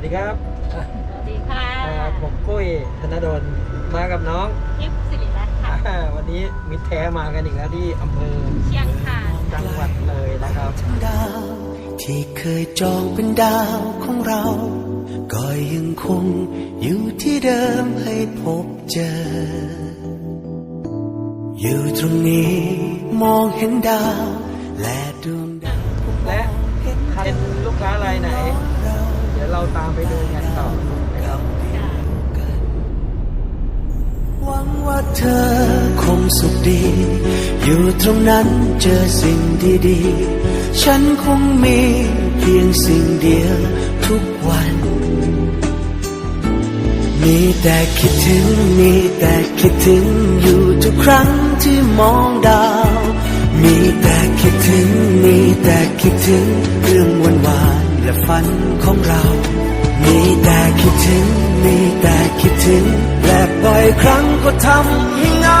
วัสดีครับสวัสดีค่ะอ่าผมกุ้ยธนดลมากับน้องทิพย์สิริรัตน์ค่ะอ่าวันนี้มิตรแท้มากันอีกแล้วที่อำเภอเชียงคานจังหวัดเลยนะครับดาวที่เคยจองเป็นดาวของเรา ก็ยังคงอยู่ที่เดิมให้พบเจอ อยู่ตรงนี้มองเห็นดาวและ ดี๋ยวเราตามไปดูกันต่อนะครับ หวังว่าเธอคงสุขดี อยู่ตรงนั้นเจอสิ่งดีๆ ฉันคงมีเพียงสิ่งเดียวทุกวัน มีแต่คิดถึง มีแต่คิดถึง อยู่ทุกครั้งที่มองดาว มีแต่คิดถึง มีแต่คิดถึงเรื่องวันวาน และฝันของเรา มีแต่คิดถึง มีแต่คิดถึง และบ่อยครั้งก็ทำให้เหงา